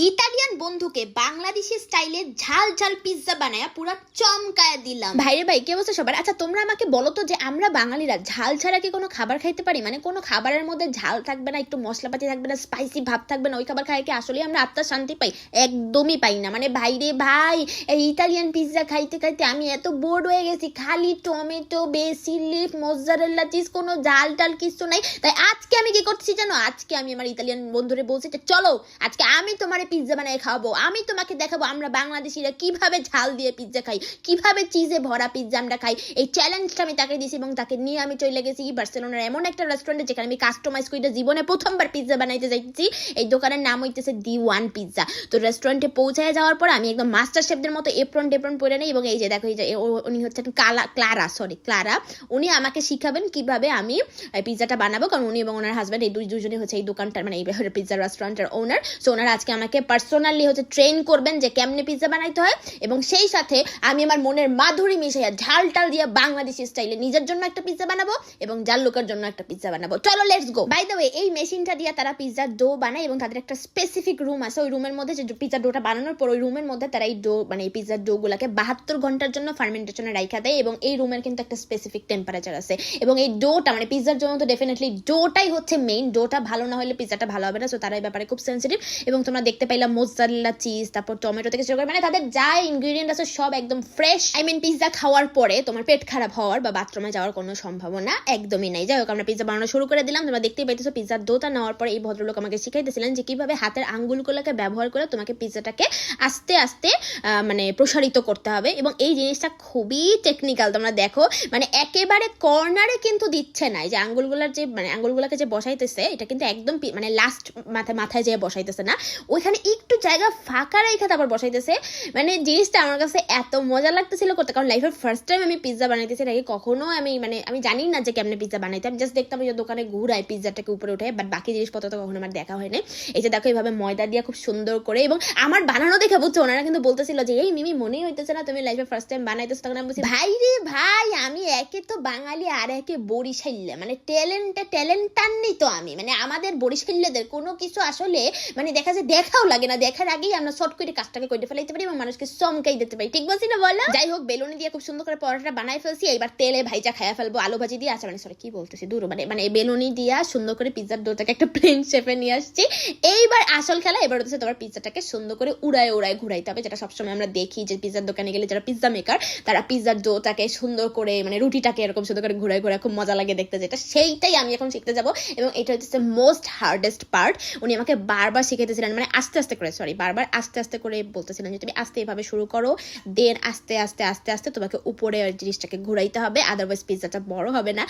Italian বন্ধুকে বাংলাদেশি স্টাইলে ঝাল ঝাল পিৎজা বানায়া পুরো চমকায় দিলাম। ভাইরে ভাই, কি অবস্থা সবার? আচ্ছা তোমরা আমাকে বলো তো যে আমরা বাঙালিরা ঝাল ছাড়া কি কোনো খাবার খাইতে পারি? মানে কোনো খাবারের মধ্যে ঝাল থাকবে না, একটু মশলাপাতি থাকবে না স্পাইসি ভাব থাকবে না, ওই খাবার খাই কি আসলে আমরা আত্মার শান্তি পাই? একদমই পাই না। মানে ভাইরে ভাই, এই ইতালিয়ান পিৎজা খাইতে খাইতে আমি এত বোর্ড হয়ে গেছি। খালি tomato basil leaf mozzarella cheese, কোনো ঝাল টাল কিছু নাই। তাই আজকে আমি কি করছি জানো? আজকে আমি আমার ইতালিয়ান বন্ধুরে বলছি চলো, আজকে আমি তোমার পিৎজা বানিয়ে খাওয়াবো আমি তোমাকে দেখাবো আমরা বাংলাদেশিরা কীভাবে ঝাল দিয়ে পিৎজা খাই, কীভাবে চিজে ভরা পিৎজা আমরা খাই। এই চ্যালেঞ্জটা আমি তাকে দিয়েছি এবং তাকে নিয়ে আমি চলে গেছি বার্সেলোনার এমন একটা রেস্টুরেন্টে যেখানে আমি কাস্টমাইজ করে জীবনে প্রথমবার পিৎজা বানাইতে যাইছি এই দোকানের নাম হইতেছে দি ওয়ান পিৎজা তো রেস্টুরেন্টে পৌঁছায় যাওয়ার পর আমি একদম মাস্টার শেফদের মতো এপ্রন টেপ্রন পরে নেই এবং এই যে দেখো, এই যে উনি হচ্ছেন কালা ক্লারা সরি ক্লারা উনি আমাকে শিখাবেন কীভাবে আমি পিৎজাটা বানাবো, কারণ উনি এবং ওনার হাজব্যান্ড এই দুই দুজনে হচ্ছে এই দোকানটার মানে এই পিৎজা রেস্টুরেন্টের ওনার সো ওনারা আজকে আমাকে পার্সোনালি হচ্ছে ট্রেন করবেন যে কেমনে পিৎজা বানাইতে হয় এবং সেই সাথে আমি আমার মনের মাধুরী মিশাইয়া ঝাল টাল দিয়ে বাংলাদেশি স্টাইলে নিজের জন্য একটা পিৎজা বানাবো এবং জাল লোকের জন্য একটা পিৎজা বানাবো। চলো let's go by the way এই মেশিনটা দিয়ে তারা পিৎজার ডো বানায় এবং তাদের একটা স্পেসিফিক রুম আছে। ওই রুমের মধ্যে যে পিৎজা ডোটা বানানোর পর ওই রুমের মধ্যে তারা এই ডো মানে এই পিৎজার ডো গুলাকে বাহাত্তর ঘণ্টার জন্য ফার্মেন্টেশনে রাখা দেয় এবং এই রুমের কিন্তু একটা স্পেসিফিক টেম্পারেচার আছে। এবং এই ডোটা মানে পিৎজার জন্য তো ডেফিনেটলি ডোটাই হচ্ছে মেইন ডোটা ভালো না হলে পিৎজাটা ভালো হবে না। সো তারা এই ব্যাপারে খুব সেন্সিটিভ এবং তোমরা দেখতে পাইলাম মোজারেলা চিজ, তারপর টমেটো থেকে শুরু করে মানে তাদের যা ইনগ্রিডিয়েন্ট আছে সব একদম ফ্রেশ আই মিন পিৎজা খাওয়ার পরে তোমার পেট খারাপ হওয়ার বা বাথরুমে যাওয়ার কোনো সম্ভাবনা একদমই নাই। যাই হোক, আমরা পিৎজা বানানো শুরু করে দিলাম। তোমরা দেখতেই পাইতেছো পিৎজার ডোটা নেওয়ার পরে এই ভদ্রলোক আমাকে শিখাইতেছিলেন যে কীভাবে হাতের আঙ্গুলগুলোকে ব্যবহার করে তোমাকে পিৎজাটাকে আস্তে আস্তে মানে প্রসারিত করতে হবে। এবং এই জিনিসটা খুবই টেকনিক্যাল তোমরা দেখো মানে একেবারে কর্নারে কিন্তু দিচ্ছে না। যে আঙ্গুলগুলার যে মানে আঙ্গুলগুলোকে যে বসাইতেছে, এটা কিন্তু একদম মানে লাস্ট মাথায় মাথায় যেয়ে বসাইতেছে না। ওইখানে একটু জায়গা ফাঁকা রেখে তারপর বসাইতেছে। মানে জিনিসটা আমার কাছে এত মজা লাগতেছিল করতে, কারণ লাইফের ফার্স্ট টাইম আমি পিৎজা বানাইতেছি, এর আগে কখনো আমি মানে আমি জানি না যে কেমনে পিৎজা বানাইতে আমি জাস্ট দেখতাম যে দোকানে ঘুরায় পিৎজাটাকে উপরে উঠে বাট বাকি জিনিসপত্র তো কখনো আমার দেখা হয়নি। এই যে দেখো এইভাবে ময়দা দিয়ে খুব সুন্দর করে, এবং আমার বানানো দেখে বুঝছ, ওনারা কিন্তু বলতেছিল যে, এই মিমি, মনেই হইতেছে না তুমি লাইফে ফার্স্ট টাইম বানাইতেছো। তখন আমি বলছি, ভাই রে ভাই, আমি একে তো বাঙালি আর একে বরিশাল্যা মানে ট্যালেন্টে ট্যালেন্ট টাননি তো আমি। মানে আমাদের বরিশাল্যদের কোনো কিছু আসলে মানে দেখা যায় দেখাও লাগে না, দেখার আগেই আমরা শর্ট করে কাজটাকে করে ফেলাইতে পারি এবং মানুষকে চমকাই দিতে পারি। ঠিক বলছি না বলো? যাই হোক, বেলুনি দিয়ে খুব সুন্দর করে পরোটাটা বানাই ফেলছি। এইবার তেলে ভাইজা খাইয়া ফেলব, আলু ভাজি দিয়ে। আচ্ছা মানে সরি কি বলতেছি? দূর মানে মানে বেলুনি দিয়া সুন্দর করে পিৎজার ডোটাকে একটা প্লেন শেপে নিয়ে আসছি। এইবার আসল খেলা, এবার হচ্ছে তোমার পিৎজাটাকে সুন্দর করে উড়ায় উড়ায় ঘুরাইতে হবে, যেটা সবসময় আমরা দেখি যে পিৎজার দোকানে গেলে যারা পিৎজা মেকার তারা পিৎজার ডোটাকে সুন্দর করে মানে রুটিটাকে এরকম সুন্দর করে ঘুরায় ঘুরায় খুব মজা লাগে দেখতে, যেটা সেইটাই আমি এখন শিখতে যাব। এবং এটা হচ্ছে মোস্ট হার্ডেস্ট পার্ট উনি আমাকে বারবার শিখাইতেছিলেন মানে আস্তে আস্তে করে সরি বারবার আস্তে আস্তে করে বলতেছিলেন যে তুমি আস্তে এভাবে শুরু করো দেন আস্তে আস্তে আস্তে আস্তে তোমাকে উপরে জিনিসটাকে ঘুরাইতে হবে আদারওয়াইজ পিৎজাটা বড় হবে না।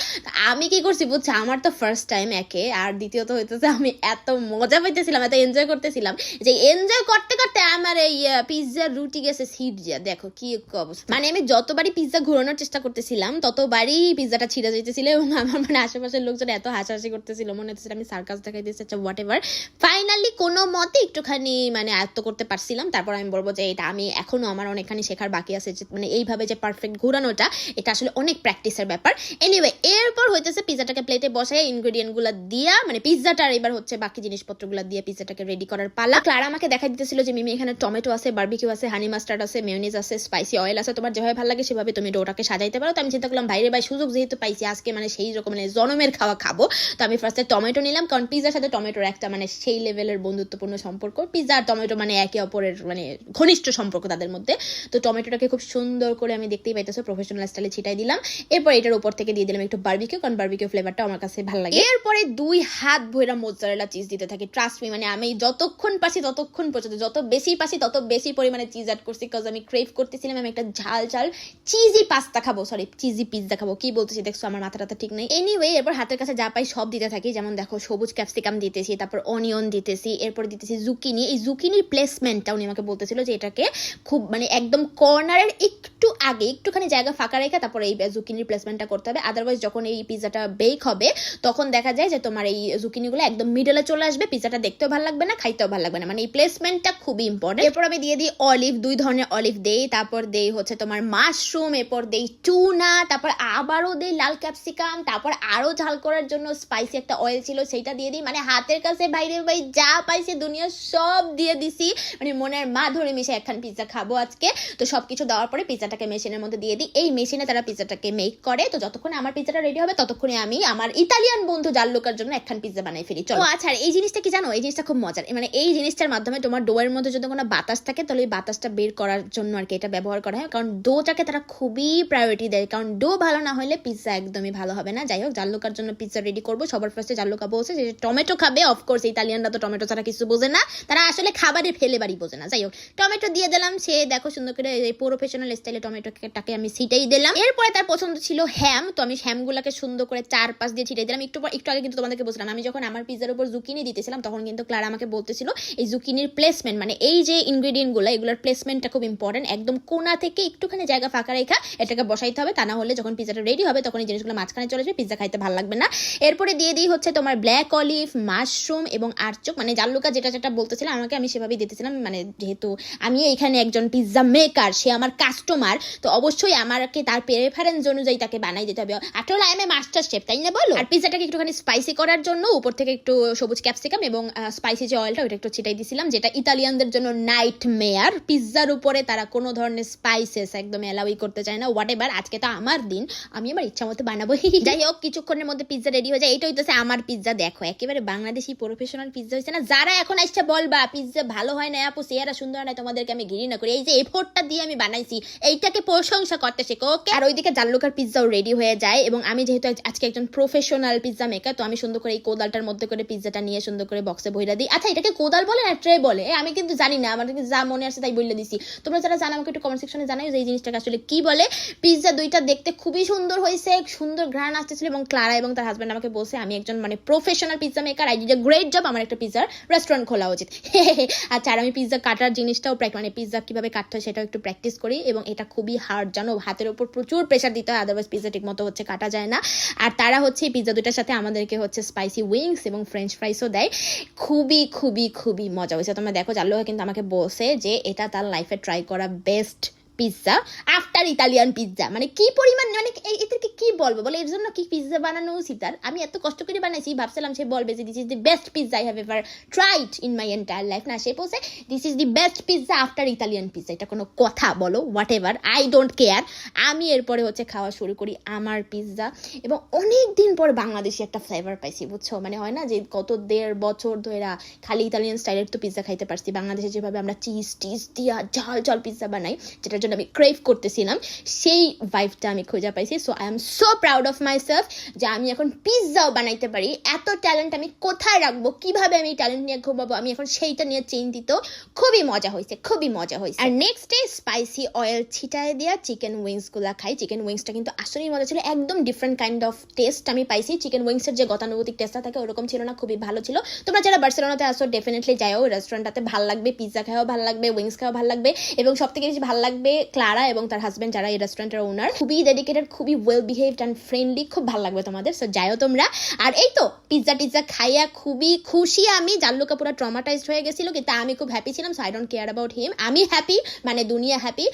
আমি কি করছি বুঝছ? আমার তো ফার্স্ট টাইম একে, আর দ্বিতীয়ত হইতেছে আমি এত মজা পাইতেছিলাম, এত এনজয় করতেছিলাম, যে এনজয় করতে করতে আমার এই পিৎজার রুটি গেছে সিট যা দেখো কি অবস্থা। মানে আমি যতবারই পিৎজা ঘোরানোর চেষ্টা করতেছিলাম, ততবারই পিৎজাটা ছিঁড়ে যাইতেছিল এবং আমার মানে আশেপাশের লোকজন এত হাসাহাসি করতেছিল, মনে হচ্ছে আমি সার্কাস দেখাই দিয়েছি আচ্ছা হোয়াট এভার ফাইনালি কোনো মতে একটুখানি মানে আয়ত্ত করতে পারছিলাম। তারপর আমি বলব যে এটা আমি এখনও আমার অনেকখানি শেখার বাকি আছে যে মানে এইভাবে যে পারফেক্ট ঘোরানোটা, এটা আসলে অনেক প্র্যাকটিসের ব্যাপার। এনিওয়ে এরপর হইতেছে পিৎজাটাকে প্লেটে বসায় ইনগ্রেডিয়েন্টগুলা দিয়া মানে পিৎজাটার এবার হচ্ছে বাকি জিনিসপত্রগুলো দিয়ে পিৎজাটাকে রেডি করার পালা। ক্লারা আমাকে দেখা দিতেছিল যে মিমি এখানে টমেটো আছে বারবিকিউ আছে হানি মাস্টার্ড আছে মেয়নিজ আছে স্পাইসি অয়েল আছে। তোমার যেভাবে ভালো লাগে সেভাবে তুমি ডোটাকে সাজাইতে পারো। তো আমি চিন্তা করলাম বাইরে ভাই, সুযোগ যেহেতু পাইছি, আজকে মানে সেই রকম মানে জনমের খাওয়া খাব। তো আমি ফার্স্টে টমেটো নিলাম, কারণ পিৎজার সাথে টমেটোর একটা মানে সেই লেভেলের বন্ধুত্বপূর্ণ সম্পর্ক। পিৎজা আর টমেটো মানে একে অপরের মানে ঘনিষ্ঠ সম্পর্ক তাদের মধ্যে। তো টমেটোটাকে খুব সুন্দর করে আমি দেখতেই পাইতেছো প্রফেশনাল স্টাইলে ছিটাই দিলাম। এরপর এটার উপর থেকে দিয়ে দিলাম একটু বারবিকিউ কারণ বারবিকিউ ফ্লেভারটা আমার কাছে ভালো লাগে। এরপরে দুই হাত ভৈরা মোজারেলা চিজ দিতে থাকি ট্রাস্ট মি মানে আমি যতক্ষণ পাচ্ছি ততক্ষণ পর্যন্ত, যত বেশি পাচ্ছি তত বেশি পরিমাণে চিজ অ্যাড করছি বিকজ আমি ক্রেভ করতেছিলাম, আমি একটা ঝাল ঝাল চিজি পাস্তা খাব সরি চিজি পিৎজা খাব। কি বলতেছি, দেখছ, আমার মাথা মাথাটা ঠিক নেই। এনিওয়ে এরপর হাতের কাছে যা পাই সব দিতে থাকি, যেমন দেখো, সবুজ ক্যাপসিকাম দিতেছি, তারপর অনিয়ন দিতেছি, এরপর দিতেছি জুকিনি এই জুকিনির প্লেসমেন্টটা উনি আমাকে বলতেছিল যে এটাকে খুব মানে একদম কর্নারের একটু আগে একটুখানি জায়গা ফাঁকা রেখে তারপর এই জুকিনির প্লেসমেন্টটা করতে হবে। আদারওয়াইজ যখন এই পিৎজাটা বেক হবে, তখন দেখা যায় যে তোমার এই জুকিনিগুলো একদম মিডলে চলে আসবে। পিৎজাটা দেখতেও ভালো লাগবে না, খাইতেও ভালো লাগবে না। মানে এই প্লেসমেন্টটা খুবই ইম্পর্টেন্ট এরপর আমি দিয়ে দিই অলিভ দুই ধরনের অলিভ দেই। তারপর দেই হচ্ছে তোমার মাশরুম এরপর দেই টুনা তারপর আবারও দেই লাল ক্যাপসিকাম তারপর আরও ঝাল করার জন্য স্পাইসি একটা অয়েল ছিল, সেইটা দিয়ে দিই। মানে হাতের কাছে বাইরে ভাই যা পাইছে দুনিয়া সব দিয়ে দিছি। মানে মনের মা ধরে মিশে একখান পিৎজা খাব আজকে। তো সবকিছু দেওয়ার পরে পিৎজাটাকে মেশিনের মধ্যে দিয়ে দিই। এই মেশিনে তারা পিৎজাটাকে মেক করে। তো যতক্ষণ আমার পিৎজাটা রেডি হবে, ততক্ষণে আমি আমার ইতালিয়ান বন্ধু জাল্লুকার জন্য একখান পিৎজা বানাই ফেলি। চলো। আচ্ছা এই জিনিসটা কি জানো? এই জিনিসটা খুব মজার। মানে এই জিনিসটার মাধ্যমে তোমার ডোয়ের মধ্যে যদি কোনো বাতাস থাকে, তাহলে এই বাতাসটা বের করার জন্য আর কি এটা ব্যবহার করা হয়। কারণ ডোটাকে তারা খুবই প্রায়োরিটি দেয়। কারণ ডো ভালো না হলে পিৎজা একদমই ভালো হবে না। যাই হোক জাল জাল্লুকার জন্য পিৎজা রেডি করব, সবার ফার্স্টে জাল্লুকা বলছে যে টমেটো খাবে। অফকোর্স ইতালিয়ানরা তো টমেটো ছাড়া কিছু বোঝে না। তারা আসলে খাবারের ফেলে বাড়ি বোঝে না। যাই হোক, টমেটো দিয়ে দিলাম। সে দেখো সুন্দর করে এই প্রফেশনাল স্টাইলে টমেটোটাকে আমি সিটাই দিলাম। এরপরে তার পছন্দ ছিল হ্যাম তো আমি হ্যামগুলোকে সুন্দর করে চার পাঁচ দিয়ে ছিটাই দিলাম। একটু পর, একটু আগে কিন্তু তোমাদেরকে বলছিলাম, আমি যখন আমার পিজার উপর জুকিনি দিতেছিলাম, তখন কিন্তু ক্লারা আমাকে বলতেছিল, এই জুকিনির প্লেসমেন্ট মানে এই যে ইনগ্রেডিয়েন্টগুলো এগুলোর প্লেসমেন্টটা খুব ইম্পর্টেন্ট একদম কোনা থেকে একটুখানি জায়গা ফাঁকা রেখা, এটাকে বসাইতে হবে, তা না হলে যখন পিজাটা রেডি হবে, তখন এই জিনিসগুলো মাঝখানে চলে যাবে পিজা খাইতে ভালো লাগবে না। এরপরে দিয়ে দিই হচ্ছে তোমার ব্ল্যাক অলিভ মাশরুম এবং আরচুক মানে জাল্লুকা যেটা যেটা বলতেছিলাম, আমাকে আমি সেভাবেই দিতেছিলাম মানে যেহেতু আমি এখানে একজন পিৎজা মেকার সে আমার কাস্টমার তো অবশ্যই আমাকে তার প্রেফারেন্স অনুযায়ী তাকে বানাই দিতে হবে। After all I am a master chef তাই না বলো? আর পিৎজাটাকে একটুখানি স্পাইসি করার জন্য উপর থেকে একটু সবুজ ক্যাপসিকাম এবং স্পাইসি যে অয়েলটা ওটা একটু ছিটাই দিছিলাম, যেটা ইতালিয়ানদের জন্য নাইট মেয়ার পিৎজার উপরে তারা কোনো ধরনের স্পাইসেস একদম অ্যালাউই করতে চায় না। হোয়াট এভার আজকে তো আমার দিন, আমি আমার ইচ্ছা মতো বানাবো। যাই হোক, কিছুক্ষণের মধ্যে পিৎজা রেডি হয়ে যায়। এটা হইতেছে আমার পিৎজা দেখো, একেবারে বাংলাদেশি প্রফেশনাল পিৎজা হয়েছে না। যারা এখন আসছে বলবা পিৎজা ভালো হয় না আপু, চেহারা সুন্দর হয় না তোমাদেরকে আমি ঘিরি না করি। এই যে এফোর্টটা দিয়ে আমি বানাইছি, এইটাকে প্রশংসা করতে শেখো ওকে আর ওইদিকে জাল্লুকার পিৎজাও রেডি হয়ে যায় এবং আমি যেহেতু আজকে একজন প্রফেশনাল পিৎজা মেকার তো আমি সুন্দর করে এই কোদালটার মধ্যে করে পিৎজাটা নিয়ে সুন্দর করে বক্সে বইরা দিই। আচ্ছা এটাকে কোদাল বলে না ট্রে বলে? আমি কিন্তু জানি না, আমার যা মনে আসছে তাই বলে দিছি। তোমরা যারা জানো, আমাকে একটু কমেন্ট সেকশনে জানাই যে এই জিনিসটাকে আসলে কি বলে। পিৎজা দুইটা দেখতে খুবই সুন্দর হয়েছে সুন্দর ঘ্রাণ আসতেছিল এবং ক্লারা এবং তার হাজব্যান্ড আমাকে বলছে, আমি একজন মানে professional pizza maker I did a great job আমার একটা পিৎজার রেস্টুরেন্ট খোলা উচিত। আচ্ছা আর আমি পিৎজা কাটার জিনিসটাও মানে পিৎজা কীভাবে কাটতে হয় সেটাও একটু প্র্যাকটিস করি এবং এটা খুবই হার্ড জানো? হাতের উপর প্রচুর প্রেশার দিতে হয় আদারওয়াইজ পিৎজা ঠিক মতো হচ্ছে কাটা যায় না। আর তারা হচ্ছে এই পিৎজা দুটার সাথে আমাদেরকে হচ্ছে স্পাইসি উইংস এবং ফ্রেঞ্চ ফ্রাইসও দেয়। খুবই খুবই খুবই মজা হয়েছে। তোমরা দেখো, জাল্লুকা কিন্তু আমাকে বলছে যে এটা তার লাইফে ট্রাই করা best pizza after Italian pizza মানে কি পরিমাণ মানে এদেরকে কি বলব? বলে এর জন্য কি পিৎজা বানানো উচিত আর আমি এত কষ্ট করে বানাইছি, ভাবছিলাম সে বলবে যে this is the best pizza I have ever tried in my entire life না, সে বলছে this is the best pizza after Italian pizza এটা কোনো কথা, বলো whatever I don't care আমি এরপরে হচ্ছে খাওয়া শুরু করি আমার পিৎজা এবং অনেক দিন পর বাংলাদেশি একটা ফ্লেভার পাইছি, বুঝছ? মানে হয় না যে কত দেড় বছর ধরে খালি ইতালিয়ান স্টাইলের তো পিৎজা খাইতে পারছি। বাংলাদেশে যেভাবে আমরা চিজ টিজ দিয়া ঝাল ঝাল পিৎজা বানাই, যেটার জন্য আমি ক্রেভ করতেছিলাম, সেই ভাইবটা আমি খুঁজে পাইছি। So I am so proud of myself যে আমি এখন পিৎজাও বানাইতে পারি। এত ট্যালেন্ট আমি কোথায় রাখব? কীভাবে আমি ট্যালেন্ট নিয়ে ঘুমাবো? আমি এখন সেইটা নিয়ে চিন্তিত। খুবই মজা হয়েছে, খুবই মজা হয়েছে। আর নেক্সট ডে স্পাইসি অয়েল ছিটায় দেওয়া চিকেন উইংসগুলা খাই। চিকেন উইংসটা কিন্তু আসলেই মজা ছিল, একদম ডিফারেন্ট কাইন্ড অফ টেস্ট আমি পাইছি। চিকেন উইংসের যে গতানুগতিক টেস্টটা থাকে, ওরকম ছিল না, খুবই ভালো ছিল। তোমরা যারা বার্সেলোনাতে আসো ডেফিনেটলি যাও। রেস্টুরেন্টটাতে ভালো লাগবে পিৎজা খাওয়াও ভালো লাগবে উইংস খাওয়া ভালো লাগবে। এবং সব থেকে বেশি ভালো লাগবে ক্লারা এবং তার হাজবেন্ড যারা এই রেস্টুরেন্টের ওনার খুবই ডেডিকেটেড খুবই ওয়েল বিহেভড অ্যান্ড ফ্রেন্ডলি খুব ভালো লাগবে তোমাদের। সো যাইও তোমরা। আর এই তো পিৎজা টিৎজা খাইয়া খুবই খুশি আমি। জাল্লুকা পুরো ট্রমাটাইজড হয়ে গেছিল, কিন্তু আমি খুব হ্যাপি ছিলাম so I don't care about him আমি হ্যাপি মানে দুনিয়া হ্যাপি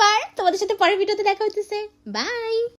হোয়াট তোমাদের সাথে পরের ভিডিওতে দেখা হতেছে বাই